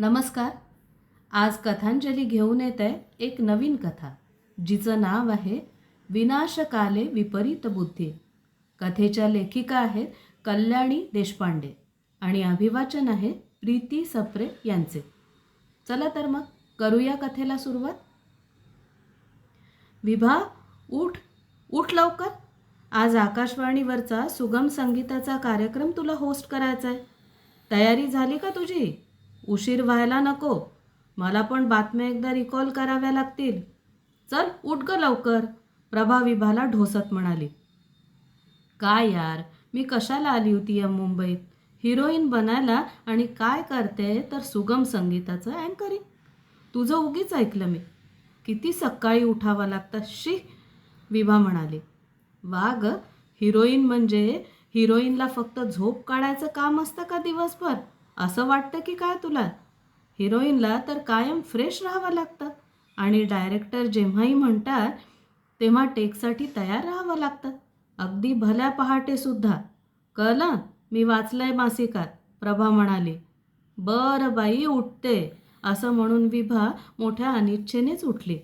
नमस्कार. आज कथांजली घेऊन येत आहे एक नवीन कथा जिचं नाव आहे विनाशकाले विपरीत बुद्धी. कथेच्या लेखिका आहेत कल्याणी देशपांडे आणि अभिवाचन आहे प्रीती सप्रे यांचे. चला तर मग करूया कथेला सुरुवात. विभा उठ उठ लवकर. आज आकाशवाणीवरचा सुगम संगीताचा कार्यक्रम तुला होस्ट करायचा आहे तयारी झाली का तुझी? उशीर व्हायला नको. मला पण बातम्या एकदा रिकॉल कराव्या लागतील. चल उठ ग लवकर. प्रभा विभाला ढोसत म्हणाली. काय यार मी कशाला आली होती या मुंबईत? हिरोईन बनायला आणि काय करते तर सुगम संगीताचं अँकरिंग? तुझं उगीच ऐकलं मी. किती सकाळी उठावं लागतं शी! विभा म्हणाली. वा ग हिरोईन म्हणजे हिरोईनला फक्त झोप काढायचं काम असतं का दिवसभर? असं वाटतं की काय तुला? हिरोईनला तर कायम फ्रेश राहावं लागतं. आणि डायरेक्टर जेव्हाही म्हणतात तेव्हा टेकसाठी तयार राहावं लागतं. अगदी भल्या पहाटेसुद्धा कळलं मी वाचलंय मासिकात. प्रभा म्हणाली बरं बाई उठते. असं म्हणून विभा मोठ्या अनिच्छेनेच उठली.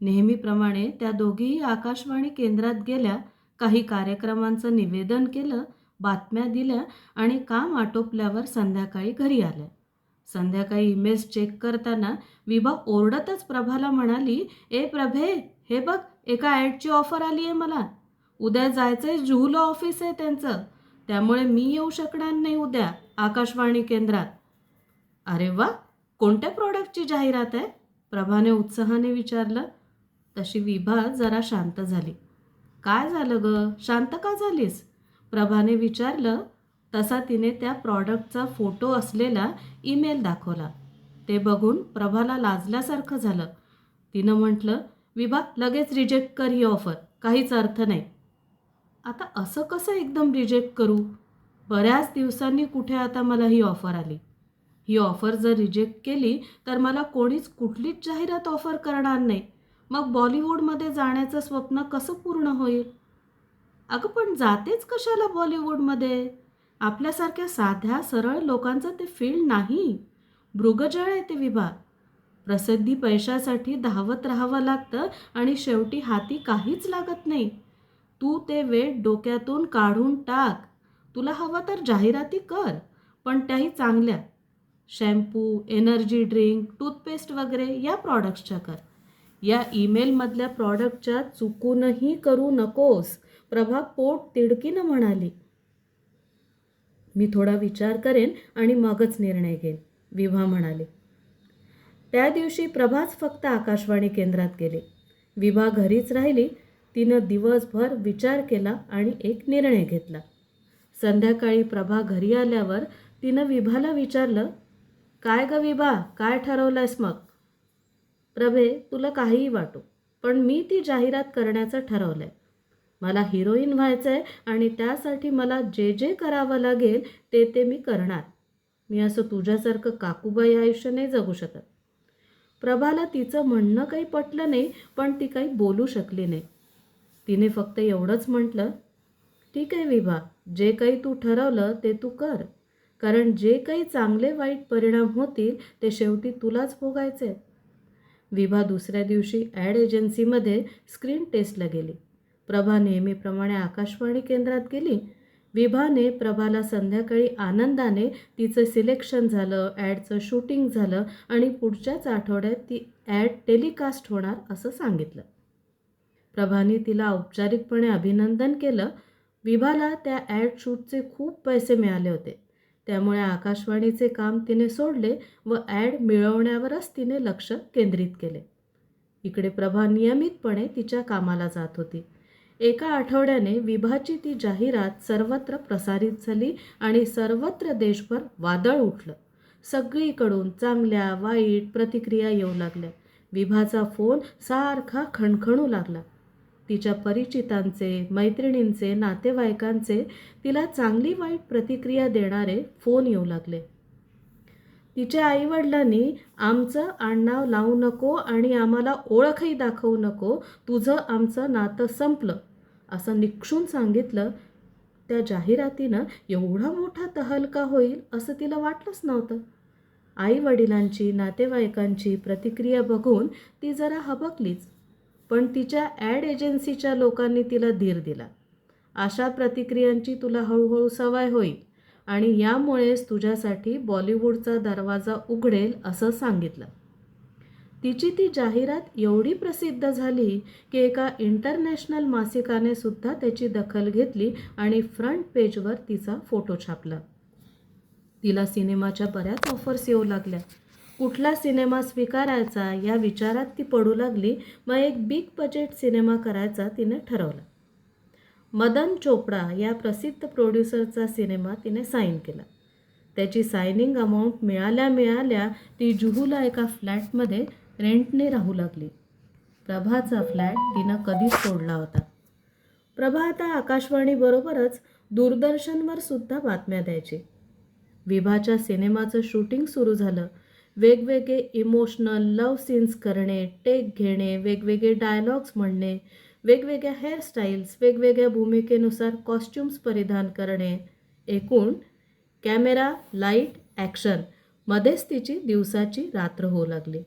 नेहमीप्रमाणे त्या दोघीही आकाशवाणी केंद्रात गेल्या काही कार्यक्रमांचं निवेदन केलं बातम्या दिल्या आणि काम आटोपल्यावर संध्याकाळी घरी आल्या. संध्याकाळी इमेज चेक करताना विभा ओरडतच प्रभाला म्हणाली ए प्रभे हे बघ एका ॲडची ऑफर आली आहे मला. उद्या जायचं आहे जुहूला ऑफिस आहे त्यांचं. त्यामुळे मी येऊ शकणार नाही उद्या आकाशवाणी केंद्रात. अरे वा! कोणत्या प्रॉडक्टची जाहिरात आहे? प्रभाने उत्साहाने विचारलं. तशी विभा जरा शांत झाली. काय झालं ग? शांत का झालीस? प्रभाने विचारलं तसा तिने त्या प्रॉडक्टचा फोटो असलेला ईमेल दाखवला. ते बघून प्रभाला लाजल्यासारखं झालं. तिनं म्हटलं विभा लगेच रिजेक्ट कर ही ऑफर. काहीच अर्थ नाही. आता असं कसं एकदम रिजेक्ट करू? बऱ्याच दिवसांनी कुठे आता मला ही ऑफर आली? ही ऑफर जर रिजेक्ट केली तर मला कोणीच कुठलीच जाहिरात ऑफर करणार नाही. मग बॉलिवूडमध्ये जाण्याचं स्वप्न कसं पूर्ण होईल? अगं पण जातेच कशाला बॉलिवूडमध्ये? आपल्यासारख्या साध्या सरळ लोकांचं ते फील्ड नाही. मृगजळ आहे ते विभाग. प्रसिद्धी पैशासाठी धावत राहावं लागतं आणि शेवटी हाती काहीच लागत नाही. तू ते वेट डोक्यातून काढून टाक. तुला हवं तर जाहिराती कर पण त्याही चांगल्या. शॅम्पू एनर्जी ड्रिंक टूथपेस्ट वगैरे या प्रॉडक्ट्सच्या कर. या ईमेलमधल्या प्रॉडक्टच्या चुकूनही करू नकोस. प्रभा पोट तिडकीनं म्हणाली. मी थोडा विचार करेन आणि मगच निर्णय घेईन विभा म्हणाले. त्या दिवशी प्रभाच फक्त आकाशवाणी केंद्रात गेले. विभा घरीच राहिली तिनं दिवसभर विचार केला आणि एक निर्णय घेतला. संध्याकाळी प्रभा घरी आल्यावर तिनं विभाला विचारलं काय ग विभा काय ठरवलंयस मग? प्रभे तुला काहीही वाटो पण मी ती जाहिरात करण्याचं ठरवलं आहे मला हिरोईन व्हायचं आहे आणि त्यासाठी मला जे जे करावं लागेल ते ते मी करणार. मी असं तुझ्यासारखं काकूबाई आयुष्य नाही जगू शकत. प्रभाला तिचं म्हणणं काही पटलं नाही पण ती काही बोलू शकली नाही. तिने फक्त एवढंच म्हटलं ठीक आहे विभा जे काही तू ठरवलं ते तू कर. कारण जे काही चांगले वाईट परिणाम होतील ते शेवटी तुलाच भोगायचे विभा दुसऱ्या दिवशी ॲड एजन्सीमध्ये स्क्रीन टेस्टला गेली. प्रभा नेहमीप्रमाणे आकाशवाणी केंद्रात गेली. विभाने प्रभाला संध्याकाळी आनंदाने तिचं सिलेक्शन झालं ॲडचं शूटिंग झालं आणि पुढच्याच आठवड्यात ती ॲड टेलिकास्ट होणार असं सांगितलं. प्रभाने तिला औपचारिकपणे अभिनंदन केलं. विभाला त्या ॲड शूटचे खूप पैसे मिळाले होते. त्यामुळे आकाशवाणीचे काम तिने सोडले व ॲड मिळवण्यावरच तिने लक्ष केंद्रित केले. इकडे प्रभा नियमितपणे तिच्या कामाला जात होती. एका आठवड्याने विभाची ती जाहिरात सर्वत्र प्रसारित झाली आणि सर्वत्र देशभर वादळ उठलं. सगळीकडून चांगल्या वाईट प्रतिक्रिया येऊ लागल्या. विभाचा फोन सारखा खणखणू लागला. तिच्या परिचितांचे मैत्रिणींचे नातेवाईकांचे तिला चांगली वाईट प्रतिक्रिया देणारे फोन येऊ लागले. तिच्या आईवडिलांनी आमचं आडनाव लावू नको आणि आम्हाला ओळखही दाखवू नको तुझं आमचं नातं संपलं असं निक्षून सांगितलं. त्या जाहिरातीनं एवढा मोठा तहलका होईल असं तिला वाटलंच नव्हतं. आईवडिलांची नातेवाईकांची प्रतिक्रिया बघून ती जरा हबकलीच पण तिच्या ॲड एजन्सीच्या लोकांनी तिला धीर दिला. अशा प्रतिक्रियांची तुला हळूहळू सवय होईल. आणि यामुळेच तुझ्यासाठी बॉलिवूडचा दरवाजा उघडेल असं सांगितलं. तिची ती जाहिरात एवढी प्रसिद्ध झाली की एका इंटरनॅशनल मासिकाने सुद्धा त्याची दखल घेतली आणि फ्रंट पेजवर तिचा फोटो छापला. तिला सिनेमाच्या बऱ्याच ऑफर्स येऊ लागल्या. कुठला सिनेमा स्वीकारायचा या विचारात ती पडू लागली मग एक बिग बजेट सिनेमा करायचा तिने ठरवला. मदन चोपडा या प्रसिद्ध प्रोड्युसरचा सिनेमा तिने साईन केला. त्याची सायनिंग अमाऊंट मिळाल्या मिळाल्या ती जुहूला एका फ्लॅटमध्ये रेंटने राहू लागली. प्रभाचा फ्लॅट तिनं कधीच सोडला होता. प्रभा आता आकाशवाणीबरोबरच दूरदर्शनवर सुद्धा बातम्या द्यायची. विभाच्या सिनेमाचं शूटिंग सुरू झालं. वेगवेगळे इमोशनल लव्ह सीन्स करणे टेक घेणे वेगवेगळे डायलॉग्स म्हणणे वेगवेगळ्या हेअरस्टाईल्स वेगवेगळ्या भूमिकेनुसार कॉस्ट्युम्स परिधान करणे. एकूण कॅमेरा लाइट ॲक्शन मध्येच तिची दिवसाची रात्र होऊ लागली.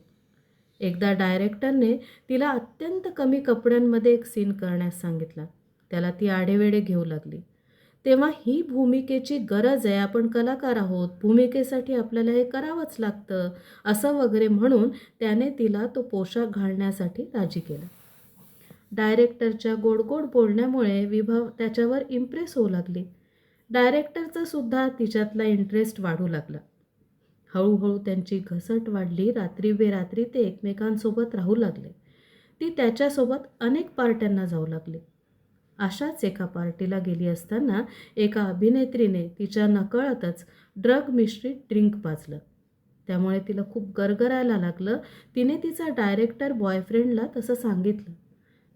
एकदा डायरेक्टरने तिला अत्यंत कमी कपड्यांमध्ये एक सीन करण्यास सांगितला. त्याला ती आढेवेढे घेऊ लागली. तेव्हा ही भूमिकेची गरज आहे आपण कलाकार आहोत भूमिकेसाठी आपल्याला हे करावंच लागतं असं वगैरे म्हणून त्याने तिला तो पोशाख घालण्यासाठी राजी केला. डायरेक्टरच्या गोड गोड बोलण्यामुळे विभव त्याच्यावर इम्प्रेस होऊ लागली. डायरेक्टरचा सुद्धा तिच्यातला इंटरेस्ट वाढू लागला. हळूहळू त्यांची घसट वाढली रात्री बेरात्री ते एकमेकांसोबत राहू लागले. ती त्याच्यासोबत अनेक पार्ट्यांना जाऊ लागली. अशाच एका पार्टीला गेली असताना एका अभिनेत्रीने तिच्या नकळतच ड्रग मिश्रित ड्रिंक पाजलं. त्यामुळे तिला खूप गरगरायला लागलं. तिने तिचा डायरेक्टर बॉयफ्रेंडला तसं सांगितलं.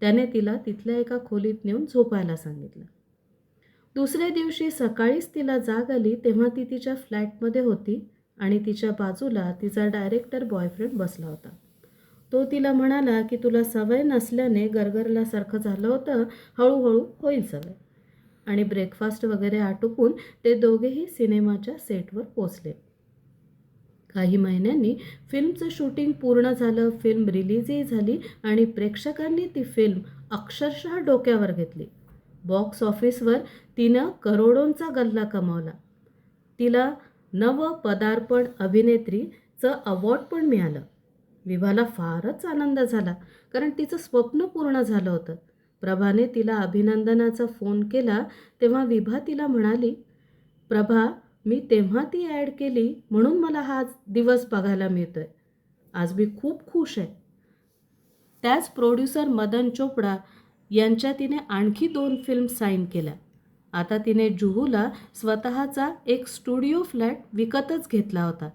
त्याने तिला तिथल्या एका खोलीत नेऊन झोपायला सांगितलं. दुसऱ्या दिवशी सकाळीच तिला जाग आली तेव्हा ती तिच्या फ्लॅटमध्ये होती आणि तिच्या बाजूला तिचा डायरेक्टर बॉयफ्रेंड बसला होता. तो तिला म्हणाला की तुला सवय नसल्याने गरगरल्यासारखं झालं होतं हळूहळू होईल सवय. आणि ब्रेकफास्ट वगैरे आटोपून ते दोघेही सिनेमाच्या सेटवर पोचले काही महिन्यांनी फिल्मचं शूटिंग पूर्ण झालं फिल्म रिलीजही झाली आणि प्रेक्षकांनी ती फिल्म अक्षरशः डोक्यावर घेतली. बॉक्स ऑफिसवर तिनं करोडोंचा गल्ला कमावला. तिला नव पदार्पण अभिनेत्रीचं अवॉर्ड पण मिळालं. विभाला फारच आनंद झाला कारण तिचं स्वप्न पूर्ण झालं होतं. प्रभाने तिला अभिनंदनाचा फोन केला तेव्हा विभा तिला म्हणाली प्रभा मी तेव्हा ती ॲड केली म्हणून मला हा दिवस बघायला मिळतो आहे आज मी खूप खुश आहे. त्याच प्रोड्युसर मदन चोपडा यांच्या तिने आणखी दोन फिल्म साईन केल्या. आता तिने जुहूला स्वतःचा एक स्टुडिओ फ्लॅट विकतच घेतला होता.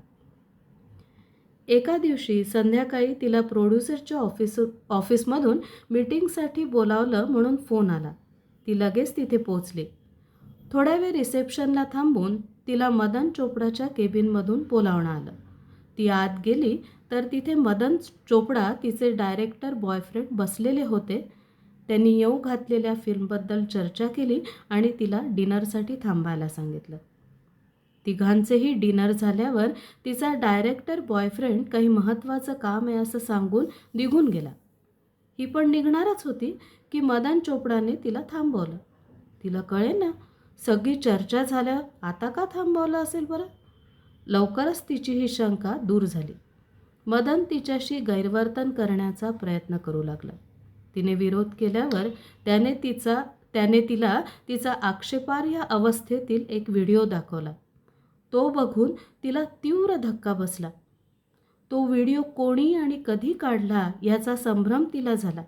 एका दिवशी संध्याकाळी तिला प्रोड्युसरच्या ऑफिस ऑफिसमधून मीटिंगसाठी बोलावलं म्हणून फोन आला. ती लगेच तिथे पोचली थोड्या वेळ रिसेप्शनला थांबून तिला मदन चोपडाच्या केबिनमधून बोलावणं आलं. ती आत गेली तर तिथे मदन चोपडा तिचे डायरेक्टर बॉयफ्रेंड बसलेले होते. त्यांनी येऊ घातलेल्या फिल्मबद्दल चर्चा केली आणि तिला डिनरसाठी थांबायला सांगितलं. तिघांचेही डिनर झाल्यावर तिचा डायरेक्टर बॉयफ्रेंड काही महत्त्वाचं काम आहे असं सांगून निघून गेला. ही पण निघणारच होती की मदन चोपडाने तिला थांबवलं. तिला कळे ना सगळी चर्चा झाल्या आता का थांबवलं असेल बरं? लवकरच तिची ही शंका दूर झाली. मदन तिच्याशी गैरवर्तन करण्याचा प्रयत्न करू लागला. तिने विरोध केल्यावर त्याने तिचा त्याने तिला तिचा आक्षेपार्ह अवस्थेतील एक व्हिडिओ दाखवला. तो बघून तिला तीव्र धक्का बसला. तो व्हिडिओ कोणी आणि कधी काढला याचा संभ्रम तिला झाला.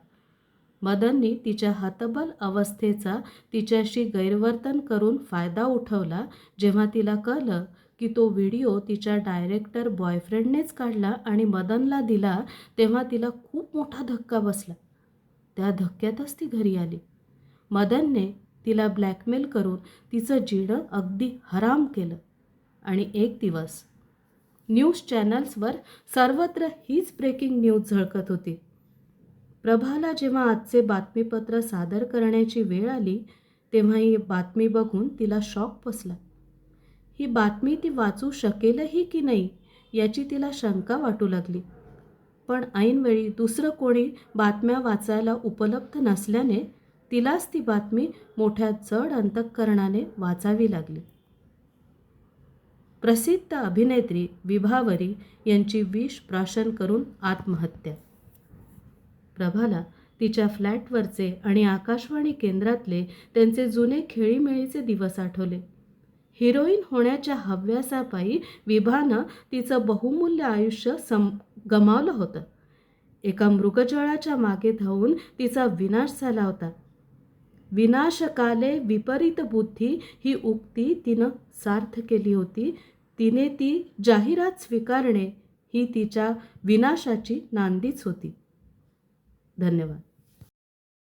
मदननी तिच्या हतबल अवस्थेचा तिच्याशी गैरवर्तन करून फायदा उठवला जेव्हा तिला कळलं की तो व्हिडिओ तिच्या डायरेक्टर बॉयफ्रेंडनेच काढला आणि मदनला दिला तेव्हा तिला खूप मोठा धक्का बसला. त्या धक्क्यातच ती घरी आली. मदनने तिला ब्लॅकमेल करून तिचं जीणं अगदी हराम केलं. आणि एक दिवस न्यूज चॅनल्सवर सर्वत्र हीच ब्रेकिंग न्यूज झळकत होती. प्रभाला जेव्हा आजचे बातमीपत्र सादर करण्याची वेळ आली तेव्हा ही बातमी बघून तिला शॉक बसला. ही बातमी ती वाचू शकेलही की नाही याची तिला शंका वाटू लागली. पण ऐनवेळी दुसरं कोणी बातम्या वाचायला उपलब्ध नसल्याने तिलाच ती बातमी मोठ्या जड अंतःकरणाने वाचावी लागली. प्रसिद्ध अभिनेत्री विभावरी यांची विष प्राशन करून आत्महत्या प्रभाला तिच्या फ्लॅटवरचे आणि आकाशवाणी केंद्रातले त्यांचे जुने खेळीमेळीचे दिवस आठवले. हिरोईन होण्याच्या हव्यासापायी विभानं तिचं बहुमूल्य आयुष्य सम गमावलं होतं. एका मृगजळाच्या मागे धावून तिचा विनाश झाला होता. विनाशकाले विपरीत बुद्धी ही उक्ती तिनं सार्थ केली होती. तिने ती जाहिरात स्वीकारणे ही तिच्या विनाशाची नांदीच होती. धन्यवाद.